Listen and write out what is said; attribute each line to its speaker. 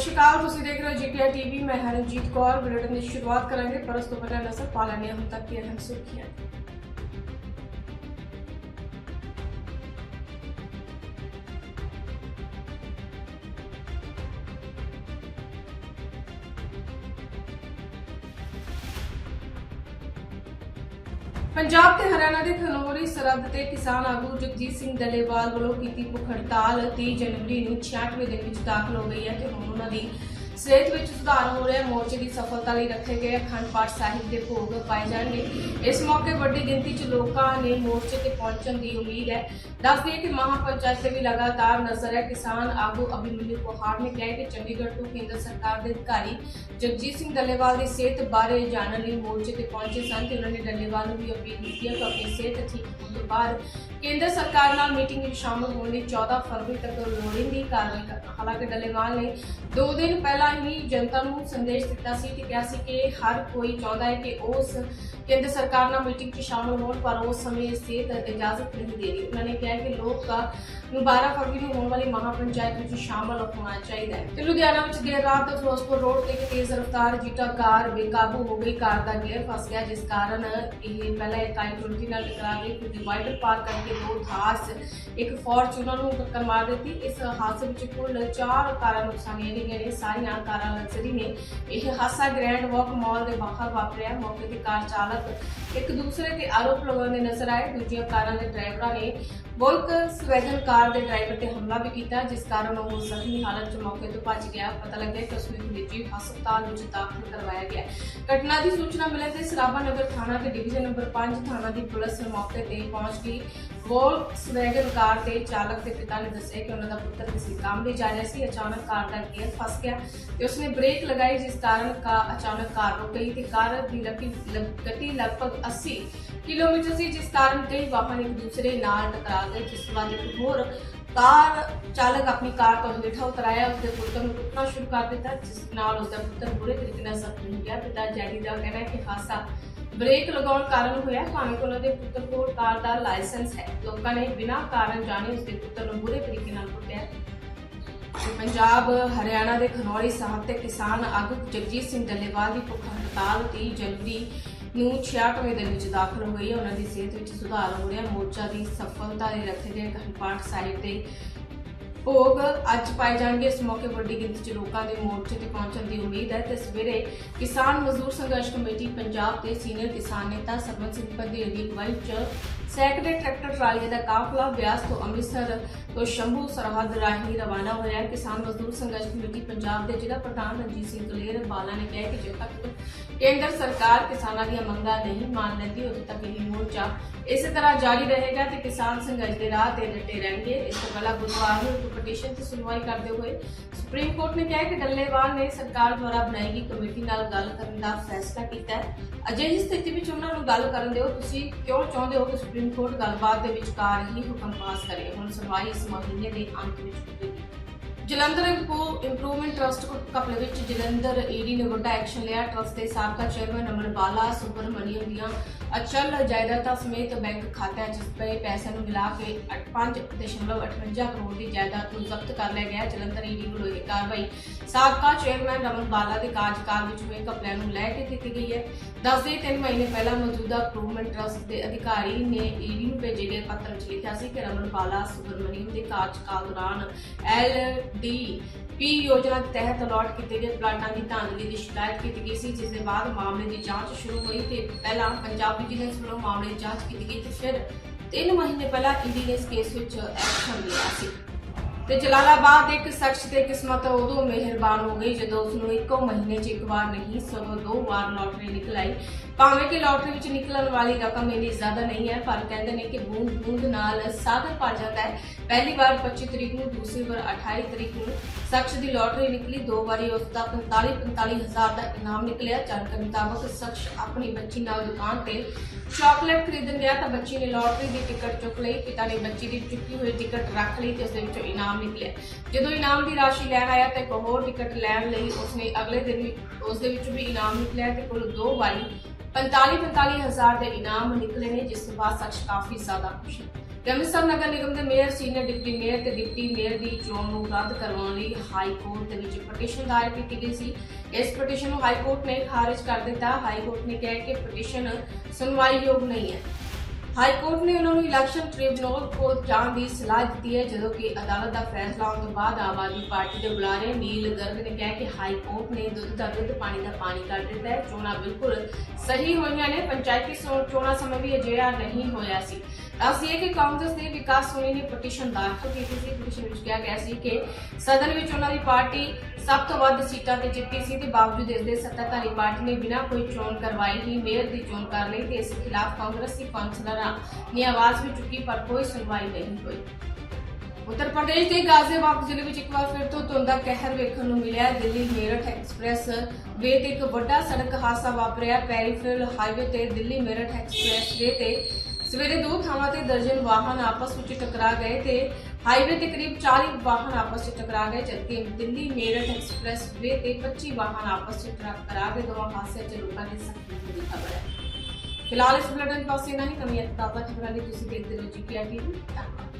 Speaker 1: ਸ਼੍ਰੀ ਅਕਾਲ, ਤੁਸੀਂ ਦੇਖ ਰਹੇ ਹੋ ਜੀਪੀਆਰ ਟੀਵੀ। ਮੈਂ ਹਰਜੀਤ ਕੌਰ, ਬੁਲੇਟਿਨ ਦੀ ਸ਼ੁਰੂਆਤ ਕਰਾਂਗੇ, ਪਰ ਉਸ ਤੋਂ ਪਹਿਲਾਂ ਨਸਰ ਪਾਲਣੀਆਂ ਹੁਣ ਤੱਕ ਦੀਆਂ ਅਹਿਮ ਸੁਰਖੀਆਂ। ਪੰਜਾਬ ਤੇ ਹਰਿਆਣਾ ਦੇ ਖਨੌਰੀ ਸਰਹੱਦ ਤੇ ਕਿਸਾਨ ਆਗੂ ਜਗਜੀਤ ਸਿੰਘ ਡੱਲੇਵਾਲ ਵੱਲੋਂ ਕੀਤੀ ਭੁੱਖ ਹੜਤਾਲ 30 ਜਨਵਰੀ ਨੂੰ 66ਵੇਂ ਦਿਨ ਵਿੱਚ ਦਾਖਲ ਹੋ ਗਈ ਹੈ ਤੇ ਹੁਣ ਉਹਨਾਂ ਦੀ ਸਿਹਤ ਵਿੱਚ ਸੁਧਾਰ ਹੋ ਰਿਹਾ ਮੋਰਚੇ ਦੀ ਸਫਲਤਾ ਲਈ ਰੱਖੇ ਗਏ ਅਖੰਡ ਪਾਠ ਸਾਹਿਬ ਦੇ ਭੋਗ ਪਾਏ ਜਾਣਗੇ। ਇਸ ਮੌਕੇ ਵੱਡੀ ਗਿਣਤੀ 'ਚ ਲੋਕਾਂ ਨੇ ਮੋਰਚੇ ਤੇ ਪਹੁੰਚਣ ਦੀ ਉਮੀਦ ਹੈ। ਦੱਸ ਦਈਏ ਕਿ ਮਹਾ ਪੰਚਾਇਤ ਤੇ ਵੀ ਲਗਾਤਾਰ ਨਜ਼ਰ ਹੈ। ਕਿਸਾਨ ਆਗੂ ਅਭਿਮਨਿਊ ਪਹਾੜ ਨੇ ਕਿਹਾ ਕਿ ਚੰਡੀਗੜ੍ਹ ਤੋਂ ਕੇਂਦਰ ਸਰਕਾਰ ਦੇ ਅਧਿਕਾਰੀ ਜਗਜੀਤ ਸਿੰਘ ਡੱਲੇਵਾਲ ਦੀ ਸਿਹਤ ਬਾਰੇ ਜਾਣਨ ਲਈ ਮੋਰਚੇ ਤੇ ਪਹੁੰਚੇ ਸਨ ਤੇ ਉਹਨਾਂ ਨੇ ਡੱਲੇਵਾਲ ਨੂੰ ਵੀ ਅਪੀਲ ਕੀਤੀ ਹੈ ਕਿ ਆਪਣੀ ਸਿਹਤ ਠੀਕ ਹੋਣ ਤੋਂ ਬਾਅਦ ਕੇਂਦਰ ਸਰਕਾਰ ਨਾਲ ਮੀਟਿੰਗ ਵਿੱਚ ਸ਼ਾਮਲ ਹੋਣ ਲਈ 14 ਫਰਵਰੀ ਤੱਕ ਲੋੜੀਂਦੀ ਕਾਰਵਾਈ ਹਾਲਾਂਕਿ ਡੱਲੇਵਾਲ ਨੇ ਦੋ ਦਿਨ ਪਹਿਲਾਂ ਹੀ ਜਨਤਾ ਨੂੰ ਸੰਦੇਸ਼ ਦਿੱਤਾ ਸੀ ਤੇ ਕਿਹਾ ਸੀ ਕਿ ਹਰ ਕੋਈ ਚਾਹੁੰਦਾ ਹੈ ਕਿ ਉਸ ਕੇਂਦਰ ਸਰਕਾਰ ਨਾਲ ਮੀਟਿੰਗ 'ਚ ਸ਼ਾਮਲ ਹੋਣ, ਪਰ ਉਸ ਸਮੇਂ ਸਿਹਤ ਇਜਾਜ਼ਤ ਨਹੀਂ ਦੇ ਰਹੀ। ਉਹਨਾਂ ਨੇ ਕਿਹਾ ਕਿ ਲੋਕਾਂ ਨੂੰ 12 ਫਰਵਰੀ ਨੂੰ ਹੋਣ ਵਾਲੀ ਮਹਾ ਵਿੱਚ ਸ਼ਾਮਲ ਹੋਣਾ ਚਾਹੀਦਾ ਹੈ। ਤੇ ਲੁਧਿਆਣਾ ਵਿੱਚ ਦੇਰ ਰਾਤ ਫਿਰੋਜ਼ਪੁਰ ਰੋਡ ਤੇ ਇੱਕ ਤੇਜ਼ ਰਫ਼ਤਾਰ ਜੀਟਾ ਕਾਰ ਬੇਕਾਬੂ ਹੋ ਗਈ। ਕਾਰ ਦਾ ਗੇਅਰ ਫਸ ਗਿਆ, ਜਿਸ ਕਾਰਨ ਇਹ ਪਹਿਲਾਂ ਇੱਕ ਆਈ ਨਾਲ ਟਕਰਾ ਗਈ ਫਿਰ ਡਿਵਾਈਡਰ ਪਾਰ ਕਰਕੇ ਦੋ ਥਾਰਸ ਇੱਕ ਫੋਰਚੂਨਰ ਨੂੰ ਟੱਕਰ ਮਾਰ ਦਿੱਤੀ। ਇਸ ਹਾਦਸੇ ਵਿੱਚ ਕੁੱਲ 4 ਕਾਰਾਂ ਨੁਕਸਾਨੀਆਂ ਗਈਆਂ ਨੇ। ਸਾਰੀਆਂ ਕਾਰਾਂ ਲਗਜ਼ਰੀ ਨੇ। ਇਹ ਹਾਦਸਾ ਗ੍ਰੈਂਡ ਵਾਕ ਮਾਲ ਦੇ ਬਾਹਰ ਵਾਪਰਿਆ। ਮੌਕੇ ਤੇ ਕਾਰ ਚਾਲਕ ਇੱਕ ਦੂਸਰੇ ਤੇ ਆਰੋਪ ਲਗਾਉਂਦੇ ਨਜ਼ਰ ਆਏ। ਦੂਜੀਆਂ ਕਾਰਾਂ ਦੇ ਡਰਾਈਵਰਾਂ ਨੇ ਬੋਲਕ ਸਵੈਗਨ ਕਾਰ ਦੇ ਡਰਾਈਵਰ ਤੇ ਹਮਲਾ ਵੀ ਕੀਤਾ, ਜਿਸ ਕਾਰਨ ਉਹ ਜ਼ਖਮੀ ਹਾਲਤ 'ਚ ਮੌਕੇ ਤੋਂ ਭੱਜ ਗਿਆ। ਪਤਾ ਲੱਗਿਆ ਕਿ ਉਸ ਨੂੰ ਨਿੱਜੀ ਹਸਪਤਾਲ ਵਿੱਚ ਦਾਖਲ ਕਰਵਾਇਆ ਗਿਆ। ਘਟਨਾ ਦੀ ਸੂਚਨਾ ਮਿਲਣ ਤੇ ਸਰਾਭਾ ਨਗਰ ਥਾਣਾ ਤੇ ਡਿਵੀਜ਼ਨ ਨੰਬਰ 5 ਥਾਣਾ ਦੀ ਪੁਲਿਸ ਮੌਕੇ ਤੇ ਪਹੁੰਚ ਗਈ। ਵੋਲਕਸਵੈਗਨ ਕਾਰ ਦੇ ਚਾਲਕ ਦੇ ਪਿਤਾ ਨੇ ਦੱਸਿਆ ਕਿ ਉਹਨਾਂ ਦਾ ਪੁੱਤਰ ਕਿਸੇ ਕੰਮ ਲਈ ਜਾ ਰਿਹਾ ਸੀ। ਅਚਾਨਕ ਕਾਰ ਦਾ ਗੇਅਰ ਫਸ ਗਿਆ ਤੇ ਉਸਨੇ ਬ੍ਰੇਕ ਲਗਾਈ, ਜਿਸ ਕਾਰਨ ਕਾ ਅਚਾਨਕ ਕਾਰ ਰੁਕ ਗਈ ਤੇ ਕਾਰ ਦੀ ਲੱਗੀ ਗਤੀ ਲਗਭਗ 80 ਕਿਲੋਮੀਟਰ ਸੀ, ਜਿਸ ਕਾਰਨ ਕਈ ਵਾਹਨ ਇੱਕ ਦੂਸਰੇ ਨਾਲ ਟਕਰਾ ਗਏ। ਜਿਸ ਤੋਂ ਬਾਅਦ ਇੱਕ ਹੋਰ ਕਾਰ ਚਾਲਕ ਆਪਣੀ ਕਾਰ ਤੋਂ ਹੇਠਾਂ ਉਤਰ ਉਸਦੇ ਪੁੱਤਰ ਨੂੰ ਕੁੱਟਣਾ ਸ਼ੁਰੂ ਕਰ ਦਿੱਤਾ, ਜਿਸ ਨਾਲ ਉਸਦਾ ਪੁੱਤਰ ਬੁਰੇ ਤਰੀਕੇ ਨਾਲ ਜ਼ਖਮੀ ਹੋ ਗਿਆ। ਪਿਤਾ ਜੈਡੀ ਦਾ ਕਹਿਣਾ ਹੈ ਕਿ ਹਾਦਸਾ ਬ੍ਰੇਕ ਲਗਾਉਣ ਕਾਰਨ ਹੋਇਆ। ਭਾਵੇਂ ਕਿ ਉਹਨਾਂ ਦੇ ਪੁੱਤਰ ਕੋਲ ਕਾਰ ਦਾ ਲਾਇਸੈਂਸ ਹੈ, ਲੋਕਾਂ ਨੇ ਬਿਨਾਂ ਕਾਰਨ ਜਾਣੇ ਉਸਦੇ ਪੁੱਤਰ ਨੂੰ ਬੁਰੇ ਤਰੀਕੇ ਨਾਲ ਕੁੱਟਿਆ। ਤੇ ਪੰਜਾਬ, ਹਰਿਆਣਾ ਦੇ ਖਨੌਰੀ ਸਾਹਿਬ ਤੇ ਕਿਸਾਨ ਆਗੂ ਜਗਜੀਤ ਸਿੰਘ ਡੱਲੇਵਾਲ ਦੀ ਭੁੱਖ ਹੜਤਾਲ 30 ਜਨਵਰੀ ਨੂੰ 66ਵੇਂ ਦੇ ਵਿੱਚ ਦਾਖਲ ਹੋ ਉਹਨਾਂ ਦੀ ਸਿਹਤ ਵਿੱਚ ਸੁਧਾਰ ਹੋ ਰਿਹਾ। ਮੋਰਚਾ ਦੀ ਸਫਲਤਾ ਦੇ ਰੱਖੇ ਗਏ ਸਾਹਿਬ ਦੇ ਭੋਗ ਅੱਜ ਪਾਏ ਜਾਣਗੇ। ਇਸ ਮੌਕੇ ਵੱਡੀ ਗਿਣਤੀ 'ਚ ਲੋਕਾਂ ਦੇ ਮੋਰਚੇ ਤੇ ਪਹੁੰਚਣ ਦੀ ਉਮੀਦ ਹੈ। ਤੇ ਸਵੇਰੇ ਕਿਸਾਨ ਮਜ਼ਦੂਰ ਸੰਘਰਸ਼ ਕਮੇਟੀ ਪੰਜਾਬ ਦੇ ਸੀਨੀਅਰ ਕਿਸਾਨ ਨੇਤਾ ਸਰਬਨ ਸਿੰਘ ਪੰਧੇਰ ਦੀ ਅਗਵਾਈ 'ਚ ਸੈਕੜੇ ਟਰੈਕਟਰ ਟਰਾਲੀਆਂ ਦਾ ਕਾਫਲਾ, ਬਿਆਸ ਤੋਂ ਅੰਮ੍ਰਿਤਸਰ ਤੋਂ ਸ਼ੰਭੂ ਸਰਹੱਦ ਰਾਹੀਂ ਰਵਾਨਾ ਹੋਇਆ ਕਿਸਾਨ ਮਜ਼ਦੂਰ ਸੰਘਰਸ਼ ਕਮੇਟੀ ਪੰਜਾਬ ਦੇ ਜ਼ਿਲ੍ਹਾ ਪ੍ਰਧਾਨ ਰਣਜੀਤ ਸਿੰਘ ਕਲੇਰ ਬਾਲਾ ਨੇ ਕਿਹਾ ਕਿ ਜਦ ਤੱਕ ਕੇਂਦਰ ਸਰਕਾਰ ਕਿਸਾਨਾਂ ਦੀਆਂ ਮੰਗਾਂ ਨਹੀਂ ਮੰਨ ਲੈਂਦੀ, ਉਦੋਂ ਤੱਕ ਇਹ ਮੋਰਚਾ ਇਸੇ ਤਰ੍ਹਾਂ ਜਾਰੀ ਰਹੇਗਾ ਤੇ ਕਿਸਾਨ ਸੰਘਰਸ਼ ਦੇ ਰਾਹ ਤੇ ਡਟੇ ਰਹਿਣਗੇ। ਇਸ ਤੋਂ ਪਹਿਲਾਂ ਬੁੱਧਵਾਰ ਨੂੰ ਪਟੀਸ਼ਨ ਤੇ ਸੁਣਵਾਈ ਕਰਦੇ ਹੋਏ ਸੁਪਰੀਮ ਕੋਰਟ ਨੇ ਕਿਹਾ ਕਿ ਡੱਲੇਵਾਲ ਨੇ ਸਰਕਾਰ ਦੁਆਰਾ ਬਣਾਈ ਗਈ ਕਮੇਟੀ ਨਾਲ ਗੱਲ ਕਰਨ ਦਾ ਫੈਸਲਾ ਕੀਤਾ ਹੈ। ਅਜਿਹੀ ਸਥਿਤੀ ਵਿੱਚ ਉਹਨਾਂ ਨੂੰ ਗੱਲ ਕਰਨ ਦਿਓ। ਤੁਸੀਂ ਕਿਉਂ ਚਾਹੁੰਦੇ ਹੋ ਕਿ ਸੁਪਰੀਮ ਕੋਰਟ ਗੱਲਬਾਤ ਦੇ ਵਿਚਕਾਰ ਹੀ ਹੁਕਮ ਪਾਸ ਕਰੇ? ਹੁਣ ਸੁਣਵਾਈ ਇਸ ਮਹੀਨੇ ਦੇ ਅੰਤ ਵਿੱਚ ਹੋਵੇਗੀ। ਜਲੰਧਰ ਇੰਪਰੂਵਮੈਂਟ ਟਰਸਟ ਕਪਲੇ ਵਿੱਚ ਜਲੰਧਰ ਈਡੀ ਨੇ ਵੱਡਾ ਐਕਸ਼ਨ ਲਿਆ। ਟਰਸਟ ਦੇ ਸਾਬਕਾ ਚੇਅਰਮੈਨ ਅਮਨ ਬਾਲਾ, ਸੁਬਰਮਨੀਅਮ ਦੀਆਂ ਅਚਲ ਜਾਇਦਾਦਾਂ ਸਮੇਤ ਬੈਂਕ ਖਾਤਿਆਂ 'ਚ ਪਏ ਪੈਸਿਆਂ ਨੂੰ ਮਿਲਾ ਕੇ 5.58 ਕਰੋੜ ਦੀ ਜਾਇਦਾਦ ਨੂੰ ਜ਼ਬਤ ਕਰ ਲਿਆ ਗਿਆ। ਜਲੰਧਰ ਈਡੀ ਵੱਲੋਂ ਇਹ ਕਾਰਵਾਈ ਸਾਬਕਾ ਚੇਅਰਮੈਨ ਰਮਨ ਬਾਲਾ ਦੇ ਕਾਰਜਕਾਲ ਵਿੱਚ ਹੋਏ ਘਪਲਿਆਂ ਨੂੰ ਲੈ ਕੇ ਕੀਤੀ ਗਈ ਹੈ। ਦੱਸਦੇ ਤਿੰਨ ਮਹੀਨੇ ਪਹਿਲਾਂ ਮੌਜੂਦਾ ਇੰਪਰੂਵਮੈਂਟ ਟਰਸਟ ਦੇ ਅਧਿਕਾਰੀ ਨੇ ਈਡੀ ਨੂੰ ਭੇਜੇ ਗਏ ਪੱਤਰ ਵਿੱਚ ਲਿਖਿਆ ਸੀ ਕਿ ਰਮਨ ਬਾਲਾ ਸੁਬਰਮਨੀਅਮ ਦੇ ਕਾਰਜਕਾਲ ਦੌਰਾਨ ਐਲ ਡੀ ਪੀ ਯੋਜਨਾ ਦੇ ਤਹਿਤ ਅਲਾਟ ਕੀਤੇ ਗਏ ਪਲਾਟਾਂ ਦੀ ਧਾਂਦਲੀ ਦੀ ਸ਼ਿਕਾਇਤ ਕੀਤੀ ਗਈ ਸੀ ਜਿਸ ਦੇ ਬਾਅਦ ਮਾਮਲੇ ਦੀ ਜਾਂਚ ਸ਼ੁਰੂ ਹੋਈ ਤੇ ਪਹਿਲਾਂ ਪੰਜਾਬ ਵਿਜੀਲੈਂਸ ਵੱਲੋਂ ਮਾਮਲੇ ਦੀ ਜਾਂਚ ਕੀਤੀ ਗਈ ਤੇ ਫਿਰ ਤਿੰਨ ਮਹੀਨੇ ਪਹਿਲਾਂ ਈਡੀ ਨੇ ਇਸ ਕੇਸ ਵਿੱਚ ਐਕਸ਼ਨ ਲਿਆ ਸੀ। ਤੇ ਜਲਾਲਾਬਾਦ ਦੇ ਇੱਕ ਸ਼ਖਸ ਦੀ ਕਿਸਮਤ ਉਦੋਂ ਮਿਹਰਬਾਨ ਹੋ ਗਈ ਜਦੋਂ ਉਸ ਨੂੰ ਇੱਕੋ ਮਹੀਨੇ 'ਚ ਇੱਕ ਵਾਰ ਨਹੀਂ, ਸਗੋਂ ਦੋ ਵਾਰ ਲੋਟਰੀ ਨਿਕਲ ਆਈ। ਭਾਵੇਂ ਕਿ ਲੋਟਰੀ ਵਿੱਚ ਨਿਕਲਣ ਵਾਲੀ ਰਕਮ ਇੰਨੀ ਜ਼ਿਆਦਾ ਨਹੀਂ ਹੈ, ਪਰ ਕਹਿੰਦੇ ਨੇ ਕਿ ਬੂੰਦ ਬੂੰਦ ਨਾਲ ਸਾਗਰ ਭਰ ਜਾਂਦਾ ਹੈ। ਪਹਿਲੀ ਵਾਰ 25 ਤਰੀਕ ਨੂੰ, ਦੂਸਰੀ ਵਾਰ 28 ਤਰੀਕ ਨੂੰ ਸ਼ਖਸ ਦੀ ਲੋਟਰੀ ਨਿਕਲੀ। ਦੋ ਵਾਰੀ ਉਸ ਦਾ 45 45 ਹਜ਼ਾਰ ਦਾ ਇਨਾਮ ਨਿਕਲਿਆ। ਜਾਣਕਾਰੀ ਮੁਤਾਬਕ ਸ਼ਖਸ ਆਪਣੀ ਬੱਚੀ ਨਾਲ ਦੁਕਾਨ ਤੇ ਚਾਕਲੇਟ ਖਰੀਦਣ ਗਿਆ ਤਾਂ ਬੱਚੀ ਨੇ ਲੋਟਰੀ ਦੀ ਟਿਕਟ ਚੁੱਕ ਲਈ। ਪਿਤਾ ਨੇ ਬੱਚੀ ਦੀ ਚੁੱਕੀ ਹੋਈ ਟਿਕਟ ਰੱਖ ਲਈ ਤੇ ਉਸ ਦੇ ਵਿੱਚੋਂ ਇਨਾਮ ਨਿਕਲਿਆ। ਜਦੋਂ ਇਨਾਮ ਦੀ ਰਾਸ਼ੀ ਲੈਣ ਆਇਆ ਤਾਂ ਇੱਕ ਹੋਰ ਟਿਕਟ ਲੈਣ ਲਈ ਉਸਨੇ ਅਗਲੇ ਦਿਨ ਵੀ ਉਸ ਦੇ ਵਿੱਚੋਂ ਵੀ ਇਨਾਮ ਨਿਕਲਿਆ ਤੇ ਕੁੱਲ ਦੋ ਵਾਰੀ 45 45 ਹਜ਼ਾਰ ਦੇ ਇਨਾਮ ਨਿਕਲੇ ਨੇ, ਜਿਸ ਤੋਂ ਬਾਅਦ ਸ਼ਖਸ ਕਾਫੀ ਜ਼ਿਆਦਾ ਖੁਸ਼ ਹੈ ਤੇ ਅੰਮ੍ਰਿਤਸਰ ਨਗਰ ਨਿਗਮ ਦੇ ਮੇਅਰ, ਸੀਨੀਅਰ ਡਿਪਟੀ ਮੇਅਰ ਤੇ ਡਿਪਟੀ ਮੇਅਰ ਦੀ ਚੋਣ ਨੂੰ ਰੱਦ ਕਰਵਾਉਣ ਲਈ ਹਾਈ ਕੋਰਟ ਦੇ ਵਿੱਚ ਪਟੀਸ਼ਨ ਦਾਇਰ ਕੀਤੀ ਗਈ ਸੀ। ਇਸ ਪਟੀਸ਼ਨ ਨੂੰ ਹਾਈ ਕੋਰਟ ਨੇ ਖਾਰਜ ਕਰ ਦਿੱਤਾ। ਹਾਈ ਕੋਰਟ ਨੇ ਕਿਹਾ ਕਿ ਪਟੀਸ਼ਨ ਸੁਣਵਾਈਯੋਗ ਨਹੀਂ ਹੈ। ਹਾਈ ਕੋਰਟ ਨੇ ਉਹਨਾਂ ਨੂੰ ਇਲੈਕਸ਼ਨ ਟ੍ਰਿਬਿਊਨਲ ਕੋਲ ਜਾਣ ਦੀ ਸਲਾਹ ਦਿੱਤੀ ਹੈ, ਜਦੋਂ ਕਿ ਅਦਾਲਤ ਦਾ ਫੈਸਲਾ ਆਉਣ ਤੋਂ ਬਾਅਦ ਆਮ ਆਦਮੀ ਪਾਰਟੀ ਦੇ ਬੁਲਾਰੇ ਨੀਲ ਗਰਗ ਨੇ ਕਿਹਾ ਕਿ ਹਾਈ ਕੋਰਟ ਨੇ ਦੁੱਧ ਦਾ ਦੁੱਧ, ਪਾਣੀ ਦਾ ਪਾਣੀ ਕਰ ਦਿੱਤਾ ਹੈ। ਚੋਣਾਂ ਬਿਲਕੁਲ ਸਹੀ ਹੋਈਆਂ ਨੇ। ਪੰਚਾਇਤੀ ਚੋ- ਚੋਣਾਂ ਸਮੇਂ ਵੀ ਅਜਿਹਾ ਨਹੀਂ ਹੋਇਆ ਸੀ। ਅਸੀਂ ਕਿ ਕਾਂਗਰਸ ਦੇ ਵਿਕਾਸ ਸੋਨੀ ਨੇ ਪਟੀਸ਼ਨ ਦਾਖਲ ਕੀਤੀ ਸੀ ਪਟੀਸ਼ਨ ਵਿੱਚ ਕਿਹਾ ਗਿਆ ਸੀ ਕਿ ਸਦਨ ਵਿੱਚ ਉਹਨਾਂ ਦੀ ਪਾਰਟੀ ਸਭ ਤੋਂ ਵੱਧ ਸੀਟਾਂ ਤੇ ਜਿੱਤੀ ਸੀ ਤੇ ਬਾਵਜੂਦ ਇਸ ਦੇ ਸੱਤਾਧਾਰੀ ਪਾਰਟੀ ਨੇ ਬਿਨਾਂ ਕੋਈ ਚੋਣ ਕਰਵਾਈ ਹੀ ਮੇਅਰ ਦੀ ਚੋਣ ਕਰ ਲਈ ਤੇ ਇਸ ਖਿਲਾਫ ਕਾਂਗਰਸੀ ਕੌਂਸਲਰਾਂ ਨੇ ਆਵਾਜ਼ ਵੀ ਚੁੱਕੀ, ਪਰ ਕੋਈ ਸੁਣਵਾਈ ਨਹੀਂ ਹੋਈ। ਉੱਤਰ ਪ੍ਰਦੇਸ਼ ਦੇ ਗਾਜ਼ੀਆਬਾਦ ਜ਼ਿਲ੍ਹੇ ਵਿੱਚ ਇੱਕ ਵਾਰ ਫਿਰ ਤੋਂ ਧੁੰਦ ਦਾ ਕਹਿਰ ਵੇਖਣ ਨੂੰ ਮਿਲਿਆ ਦਿੱਲੀ ਮੇਰਠ ਐਕਸਪ੍ਰੈਸ ਵੇ ਤੇ ਇੱਕ ਵੱਡਾ ਸੜਕ ਹਾਦਸਾ ਵਾਪਰਿਆ। ਪੈਰੀਫਰਲ ਹਾਈਵੇ ਤੇ ਦਿੱਲੀ ਮੇਰਠ ਐਕਸਪ੍ਰੈਸ ਵੇ ਤੇ ਸਵੇਰੇ ਦੋ ਥਾਵਾਂ ਤੇ ਦਰਜਨ ਵਾਹਨ ਆਪਸ ਵਿੱਚ ਟਕਰਾ ਗਏ ਤੇ ਹਾਈਵੇ ਤੇ ਕਰੀਬ 40 ਵਾਹਨ ਆਪਸ ਵਿੱਚ ਟਕਰਾ ਗਏ, ਜਦਕਿ ਦਿੱਲੀ ਮੇਰਠ ਐਕਸਪ੍ਰੈਸ ਵੇ ਤੇ 25 ਵਾਹਨ ਆਪਸ ਵਿੱਚ ਟਕਰਾ ਗਏ ਦੋਵਾਂ ਹਾਦਸਿਆਂ 'ਚ ਲੋਕਾਂ ਦੀ ਸਖਤੀ ਹੋਣ ਦੀ ਖਬਰ ਹੈ। ਫਿਲਹਾਲ ਇਸ ਬੁਲੇਟਿਨ ਪਾਸੇ ਨਹੀਂ ਨਵੀਆਂ ਤਾਜ਼ਾ ਖਬਰਾਂ ਲਈ ਤੁਸੀਂ ਦੇਖਦੇ ਰਹੋ ਜੀਪੀਆਰ ਟੀਵੀ ਧੰਨਵਾਦ।